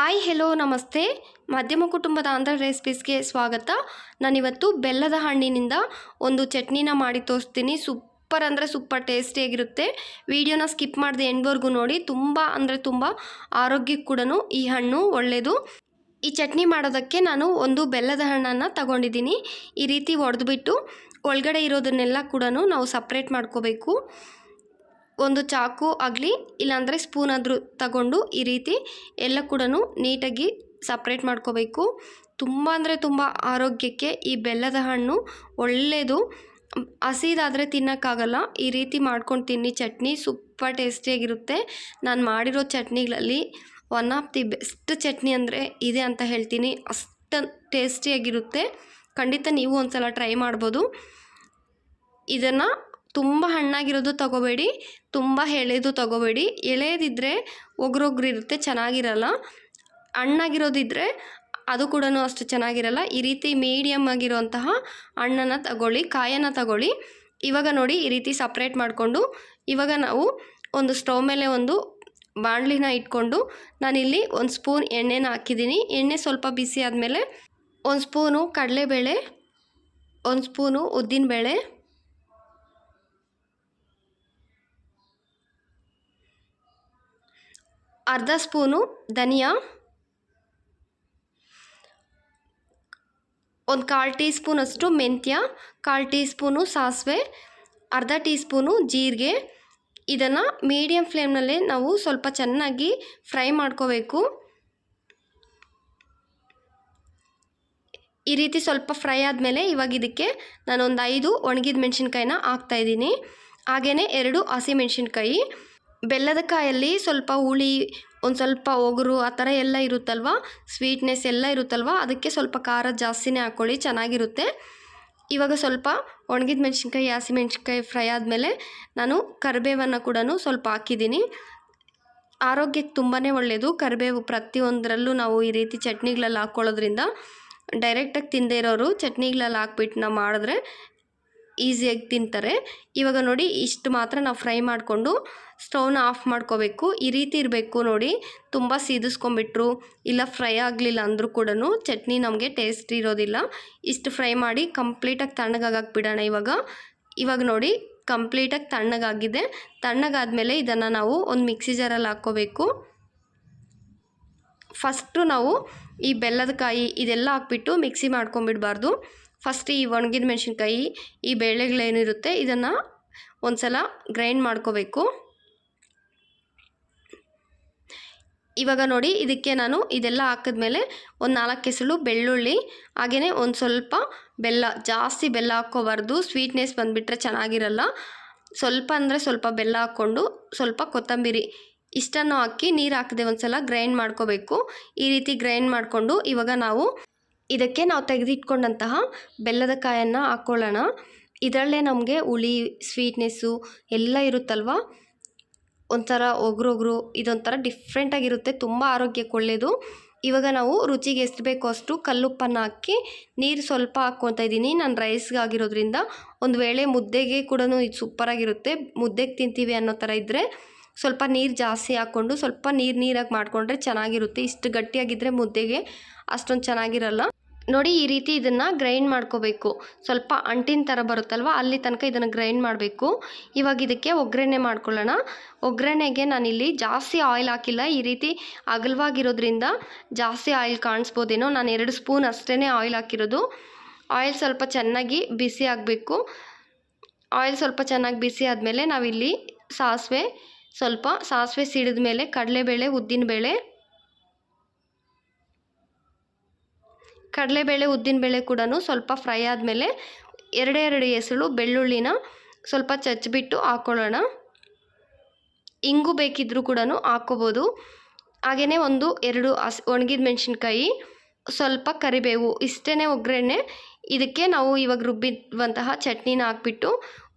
Hi hello ನಮಸ್ತೆ. ಮಧ್ಯಮ ಕುಟುಂಬದ ಆಂಧ್ರ ರೆಸಿಪೀಸ್ಗೆ ಸ್ವಾಗತ. ನಾನಿವತ್ತು ಬೆಲ್ಲದ ಹಣ್ಣಿನಿಂದ ಒಂದು ಚಟ್ನಿನ ಮಾಡಿ ತೋರಿಸ್ತೀನಿ. ಸೂಪರ್ ಅಂದರೆ ಸೂಪರ್ ಟೇಸ್ಟಿಯಾಗಿರುತ್ತೆ ವಿಡಿಯೋನ ಸ್ಕಿಪ್ ಮಾಡಿದೆ ಎಂಡ್ವರೆಗೂ ನೋಡಿ. ತುಂಬ ಅಂದರೆ ತುಂಬ ಆರೋಗ್ಯಕ್ಕೆ ಕೂಡ ಈ ಹಣ್ಣು ಒಳ್ಳೆಯದು ಈ ಚಟ್ನಿ ಮಾಡೋದಕ್ಕೆ ನಾನು ಒಂದು ಬೆಲ್ಲದ ಹಣ್ಣನ್ನು ತಗೊಂಡಿದ್ದೀನಿ. ಈ ರೀತಿ ಒಡೆದ್ಬಿಟ್ಟು ಒಳಗಡೆ ಇರೋದನ್ನೆಲ್ಲ ಕೂಡ ನಾವು ಸಪ್ರೇಟ್ ಮಾಡ್ಕೋಬೇಕು. ಒಂದು ಚಾಕು ಆಗಲಿ, ಇಲ್ಲಾಂದರೆ ಸ್ಪೂನ್ ಆದರೂ ತಗೊಂಡು ಈ ರೀತಿ ಎಲ್ಲ ಕೂಡ ನೀಟಾಗಿ ಸಪ್ರೇಟ್ ಮಾಡ್ಕೋಬೇಕು. ತುಂಬ ಅಂದರೆ ತುಂಬ ಆರೋಗ್ಯಕ್ಕೆ ಈ ಬೆಲ್ಲದ ಹಣ್ಣು ಒಳ್ಳೆಯದು ಹಸಿದಾದರೆ ತಿನ್ನೋಕ್ಕಾಗಲ್ಲ, ಈ ರೀತಿ ಮಾಡ್ಕೊಂಡು ತಿನ್ನಿ. ಚಟ್ನಿ ಸೂಪರ್ ಟೇಸ್ಟಿಯಾಗಿರುತ್ತೆ. ನಾನು ಮಾಡಿರೋ ಚಟ್ನಿಗಳಲ್ಲಿ one of the best chutney ಅಂದರೆ ಇದೆ ಅಂತ ಹೇಳ್ತೀನಿ. ಅಷ್ಟು ಟೇಸ್ಟಿಯಾಗಿರುತ್ತೆ. ಖಂಡಿತ ನೀವು ಒಂದು ಸಲ ಟ್ರೈ ಮಾಡ್ಬೋದು. ಇದನ್ನು ತುಂಬ ಹಣ್ಣಾಗಿರೋದು ತಗೋಬೇಡಿ, ತುಂಬ ಎಳೆದು ತಗೋಬೇಡಿ. ಎಳೆಯದಿದ್ದರೆ ಒಗ್ರೊಗ್ರು ಇರುತ್ತೆ ಚೆನ್ನಾಗಿರಲ್ಲ. ಹಣ್ಣಾಗಿರೋದಿದ್ದರೆ ಅದು ಕೂಡ ಅಷ್ಟು ಚೆನ್ನಾಗಿರಲ್ಲ. ಈ ರೀತಿ ಮೀಡಿಯಮ್ ಆಗಿರುವಂತಹ ಹಣ್ಣನ್ನು ತಗೊಳ್ಳಿ, ಕಾಯನ್ನು ತಗೊಳ್ಳಿ. ಇವಾಗ ನೋಡಿ ಈ ರೀತಿ ಸಪ್ರೇಟ್ ಮಾಡಿಕೊಂಡು, ಇವಾಗ ನಾವು ಒಂದು ಸ್ಟವ್ ಮೇಲೆ ಒಂದು ಬಾಣಲಿನ ಇಟ್ಕೊಂಡು ನಾನಿಲ್ಲಿ ಒಂದು ಸ್ಪೂನ್ ಎಣ್ಣೆನ ಹಾಕಿದ್ದೀನಿ. ಎಣ್ಣೆ ಸ್ವಲ್ಪ ಬಿಸಿ ಆದಮೇಲೆ ಒಂದು ಸ್ಪೂನು ಕಡಲೆಬೇಳೆ, ಒಂದು ಸ್ಪೂನು ಉದ್ದಿನಬೇಳೆ ಅರ್ಧ ಸ್ಪೂನು ಧನಿಯಾ, ಒಂದು ಕಾಲು ಟೀ ಸ್ಪೂನಷ್ಟು ಮೆಂತ್ಯ, ಕಾಲು ಟೀ ಸ್ಪೂನು ಸಾಸಿವೆ, ಅರ್ಧ ಟೀ ಸ್ಪೂನು ಜೀರಿಗೆ. ಇದನ್ನು ಮೀಡಿಯಮ್ ಫ್ಲೇಮ್ನಲ್ಲೇ ನಾವು ಸ್ವಲ್ಪ ಚೆನ್ನಾಗಿ ಫ್ರೈ ಮಾಡ್ಕೋಬೇಕು. ಈ ರೀತಿ ಸ್ವಲ್ಪ ಫ್ರೈ ಆದಮೇಲೆ ಇವಾಗ ಇದಕ್ಕೆ ನಾನೊಂದು ಐದು ಒಣಗಿದ ಮೆಣಸಿನ್ಕಾಯಿನ ಹಾಕ್ತಾಯಿದ್ದೀನಿ ಹಾಗೆಯೇ ಎರಡು ಹಸಿ ಮೆಣಸಿನ್ಕಾಯಿ. ಬೆಲ್ಲದ ಕಾಯಲ್ಲಿ ಸ್ವಲ್ಪ ಹುಳಿ, ಒಂದು ಸ್ವಲ್ಪ ಒಗರು ಆ ಥರ ಎಲ್ಲ ಇರುತ್ತಲ್ವ? ಸ್ವೀಟ್ನೆಸ್ ಎಲ್ಲ ಇರುತ್ತಲ್ವ? ಅದಕ್ಕೆ ಸ್ವಲ್ಪ ಖಾರ ಜಾಸ್ತಿನೇ ಹಾಕ್ಕೊಳ್ಳಿ ಚೆನ್ನಾಗಿರುತ್ತೆ. ಇವಾಗ ಸ್ವಲ್ಪ ಒಣಗಿದ ಮೆಣಸಿನ್ಕಾಯಿ, ಹಸಿ ಮೆಣಸಿನ್ಕಾಯಿ ಫ್ರೈ ಆದಮೇಲೆ ನಾನು ಕರಿಬೇವನ್ನು ಕೂಡ ಸ್ವಲ್ಪ ಹಾಕಿದ್ದೀನಿ. ಆರೋಗ್ಯಕ್ಕೆ ತುಂಬಾ ಒಳ್ಳೆಯದು ಕರಿಬೇವು ಪ್ರತಿಯೊಂದರಲ್ಲೂ ನಾವು ಈ ರೀತಿ ಚಟ್ನಿಗಳಲ್ಲಿ ಹಾಕ್ಕೊಳ್ಳೋದ್ರಿಂದ ಡೈರೆಕ್ಟಾಗಿ ತಿಂದೇ ಇರೋರು ಚಟ್ನಿಗಳಲ್ಲಿ ಹಾಕ್ಬಿಟ್ಟು ನಾವು ಮಾಡಿದ್ರೆ ಈಸಿಯಾಗಿ ತಿಂತಾರೆ. ಇವಾಗ ನೋಡಿ ಇಷ್ಟು ಮಾತ್ರ ನಾವು ಫ್ರೈ ಮಾಡಿಕೊಂಡು ಸ್ಟವ್ನ ಆಫ್ ಮಾಡ್ಕೋಬೇಕು. ಈ ರೀತಿ ಇರಬೇಕು ನೋಡಿ. ತುಂಬ ಸೀದಿಸ್ಕೊಂಬಿಟ್ರು ಇಲ್ಲ ಫ್ರೈ ಆಗಲಿಲ್ಲ ಅಂದರೂ ಕೂಡ ಚಟ್ನಿ ನಮಗೆ ಟೇಸ್ಟ್ ಇರೋದಿಲ್ಲ. ಇಷ್ಟು ಫ್ರೈ ಮಾಡಿ ಕಂಪ್ಲೀಟಾಗಿ ತಣ್ಣಗಾಗಕ್ಕೆ ಬಿಡೋಣ ಇವಾಗ. ಇವಾಗ ನೋಡಿ ಕಂಪ್ಲೀಟಾಗಿ ತಣ್ಣಗಾಗಿದೆ. ತಣ್ಣಗಾದಮೇಲೆ ಇದನ್ನು ನಾವು ಒಂದು ಮಿಕ್ಸಿ ಜಾರಲ್ಲಿ ಹಾಕ್ಕೋಬೇಕು. ಫಸ್ಟು ನಾವು ಈ ಬೆಲ್ಲದ ಕಾಯಿ ಇದೆಲ್ಲ ಹಾಕ್ಬಿಟ್ಟು ಮಿಕ್ಸಿ ಮಾಡ್ಕೊಂಬಿಡಬಾರ್ದು ಫಸ್ಟ್ ಈ ಒಣಗಿದ ಮೆಣಸಿನ್ಕಾಯಿ, ಈ ಬೇಳೆಗಳೇನಿರುತ್ತೆ ಇದನ್ನು ಒಂದು ಸಲ ಗ್ರೈಂಡ್ ಮಾಡ್ಕೋಬೇಕು. ಇವಾಗ ನೋಡಿ, ಇದಕ್ಕೆ ನಾನು ಇದೆಲ್ಲ ಹಾಕಿದ್ಮೇಲೆ ಒಂದು ನಾಲ್ಕು ಕೆಸಳು ಬೆಳ್ಳುಳ್ಳಿ ಹಾಗೆಯೇ ಒಂದು ಸ್ವಲ್ಪ ಬೆಲ್ಲ, ಜಾಸ್ತಿ ಬೆಲ್ಲ ಹಾಕ್ಕೋಬಾರ್ದು ಸ್ವೀಟ್ನೆಸ್ ಬಂದುಬಿಟ್ರೆ ಚೆನ್ನಾಗಿರಲ್ಲ. ಸ್ವಲ್ಪ ಅಂದರೆ ಸ್ವಲ್ಪ ಬೆಲ್ಲ ಹಾಕ್ಕೊಂಡು ಸ್ವಲ್ಪ ಕೊತ್ತಂಬರಿ ಇಷ್ಟನ್ನು ಹಾಕಿ ನೀರು ಹಾಕದೆ ಒಂದು ಸಲ ಗ್ರೈಂಡ್ ಮಾಡ್ಕೋಬೇಕು. ಈ ರೀತಿ ಗ್ರೈಂಡ್ ಮಾಡಿಕೊಂಡು ಇವಾಗ ನಾವು ಇದಕ್ಕೆ ನಾವು ತೆಗೆದಿಟ್ಕೊಂಡಂತಹ ಬೆಲ್ಲದ ಕಾಯನ್ನು ಹಾಕ್ಕೊಳ್ಳೋಣ ಇದರಲ್ಲೇ ನಮಗೆ ಹುಳಿ ಸ್ವೀಟ್ನೆಸ್ಸು ಎಲ್ಲ ಇರುತ್ತಲ್ವ? ಒಂಥರ ಒಗ್ರೊಗ್ರು, ಇದೊಂಥರ ಡಿಫ್ರೆಂಟಾಗಿರುತ್ತೆ ತುಂಬ ಆರೋಗ್ಯಕ್ಕೆ ಒಳ್ಳೆಯದು ಇವಾಗ ನಾವು ರುಚಿಗೆ ಎಷ್ಟು ಬೇಕೋ ಅಷ್ಟು ಕಲ್ಲುಪ್ಪನ್ನು ಹಾಕಿ ನೀರು ಸ್ವಲ್ಪ ಹಾಕ್ಕೊತಾ ಇದ್ದೀನಿ. ನಾನು ರೈಸ್ಗಾಗಿರೋದ್ರಿಂದ ಒಂದು ವೇಳೆ ಮುದ್ದೆಗೆ ಕೂಡ ಇದು ಸೂಪರಾಗಿರುತ್ತೆ ಮುದ್ದೆಗೆ ತಿಂತೀವಿ ಅನ್ನೋ ಥರ ಇದ್ದರೆ ಸ್ವಲ್ಪ ನೀರು ಜಾಸ್ತಿ ಹಾಕ್ಕೊಂಡು ಸ್ವಲ್ಪ ನೀರು ನೀರಾಗಿ ಮಾಡಿಕೊಂಡ್ರೆ ಚೆನ್ನಾಗಿರುತ್ತೆ. ಇಷ್ಟು ಗಟ್ಟಿಯಾಗಿದ್ದರೆ ಮುದ್ದೆಗೆ ಅಷ್ಟೊಂದು ಚೆನ್ನಾಗಿರಲ್ಲ. ನೋಡಿ ಈ ರೀತಿ ಇದನ್ನು ಗ್ರೈಂಡ್ ಮಾಡ್ಕೋಬೇಕು. ಸ್ವಲ್ಪ ಅಂಟಿನ ಥರ ಬರುತ್ತಲ್ವ? ಅಲ್ಲಿ ತನಕ ಇದನ್ನು ಗ್ರೈಂಡ್ ಮಾಡಬೇಕು. ಇವಾಗ ಇದಕ್ಕೆ ಒಗ್ಗರಣೆ ಮಾಡ್ಕೊಳ್ಳೋಣ. ಒಗ್ಗರಣೆಗೆ ನಾನಿಲ್ಲಿ ಜಾಸ್ತಿ ಆಯಿಲ್ ಹಾಕಿಲ್ಲ. ಈ ರೀತಿ ಅಗಲವಾಗಿರೋದ್ರಿಂದ ಜಾಸ್ತಿ ಆಯಿಲ್ ಕಾಣಿಸ್ಬೋದೇನೋ. ನಾನು ಎರಡು ಸ್ಪೂನ್ ಅಷ್ಟೇ ಆಯಿಲ್ ಹಾಕಿರೋದು. ಆಯಿಲ್ ಸ್ವಲ್ಪ ಚೆನ್ನಾಗಿ ಬಿಸಿ ಆಗಬೇಕು. ಆಯಿಲ್ ಸ್ವಲ್ಪ ಚೆನ್ನಾಗಿ ಬಿಸಿ ಆದಮೇಲೆ ನಾವಿಲ್ಲಿ ಸಾಸಿವೆ ಸ್ವಲ್ಪ ಸಾಸಿವೆ ಸಿಡಿದ ಮೇಲೆ ಕಡಲೆಬೇಳೆ ಉದ್ದಿನಬೇಳೆ ಕಡಲೆಬೇಳೆ ಉದ್ದಿನಬೇಳೆ ಕೂಡ ಸ್ವಲ್ಪ ಫ್ರೈ ಆದಮೇಲೆ ಎರಡೇ ಎರಡು ಹೆಸಳು ಬೆಳ್ಳುಳ್ಳಿನ ಸ್ವಲ್ಪ ಚಚ್ಚಿಬಿಟ್ಟು ಹಾಕ್ಕೊಳ್ಳೋಣ ಇಂಗು ಬೇಕಿದ್ದರೂ ಕೂಡ ಹಾಕ್ಕೋಬೋದು. ಹಾಗೆಯೇ ಒಂದು ಎರಡು ಹಸ್ ಒಣಗಿದ ಮೆಣಸಿನ್ಕಾಯಿ, ಸ್ವಲ್ಪ ಕರಿಬೇವು ಇಷ್ಟೇ ಒಗ್ಗರಣೆ ಇದಕ್ಕೆ ನಾವು ಇವಾಗ ರುಬ್ಬಿರುವಂತಹ ಚಟ್ನಿನ ಹಾಕ್ಬಿಟ್ಟು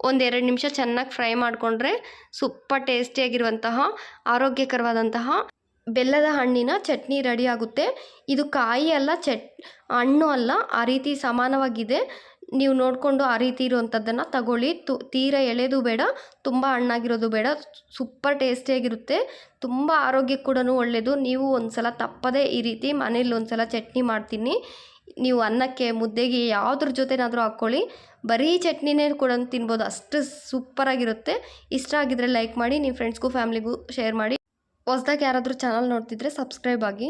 ಒಂದೆರಡು ನಿಮಿಷ ಚೆನ್ನಾಗಿ ಫ್ರೈ ಮಾಡಿಕೊಂಡ್ರೆ ಸೂಪರ್ ಟೇಸ್ಟಿಯಾಗಿರುವಂತಹ ಆರೋಗ್ಯಕರವಾದಂತಹ ಬೆಲ್ಲದ ಹಣ್ಣಿನ ಚಟ್ನಿ ರೆಡಿ ಆಗುತ್ತೆ. ಇದು ಕಾಯಿ ಅಲ್ಲ, ಚಟ್, ಹಣ್ಣು ಅಲ್ಲ, ಆ ರೀತಿ ಸಮಾನವಾಗಿದೆ. ನೀವು ನೋಡಿಕೊಂಡು ಆ ರೀತಿ ಇರುವಂಥದ್ದನ್ನು ತಗೊಳ್ಳಿ. ತು, ತೀರ ಎಳೆದು ಬೇಡ, ತುಂಬ ಹಣ್ಣಾಗಿರೋದು ಬೇಡ, ಸೂಪರ್ ಟೇಸ್ಟಿಯಾಗಿರುತ್ತೆ. ತುಂಬ ಆರೋಗ್ಯಕ್ಕೆ ಕೂಡ ಒಳ್ಳೆಯದು ನೀವು ಒಂದು ಸಲ ತಪ್ಪದೇ ಈ ರೀತಿ ಮನೇಲಿ ಒಂದು ಸಲ ಚಟ್ನಿ ಮಾಡ್ತೀನಿ. ನೀವು ಅನ್ನಕ್ಕೆ, ಮುದ್ದೆಗೆ ಯಾವುದ್ರ ಜೊತೆನಾದರೂ ಹಾಕ್ಕೊಳ್ಳಿ. ಬರೀ ಚಟ್ನಿನೇ ಕೂಡ ತಿನ್ಬೋದು. ಅಷ್ಟು ಸೂಪರಾಗಿರುತ್ತೆ. ಇಷ್ಟ ಆಗಿದ್ರೆ ಲೈಕ್ ಮಾಡಿ ನಿಮ್ಮ ಫ್ರೆಂಡ್ಸ್ಗೂ ಫ್ಯಾಮ್ಲಿಗೂ ಶೇರ್ ಮಾಡಿ. ಹೊಸ್ದಾಗಿ ಯಾರಾದರೂ ಚಾನಲ್ ನೋಡ್ತಿದ್ರೆ ಸಬ್ಸ್ಕ್ರೈಬ್ ಆಗಿ.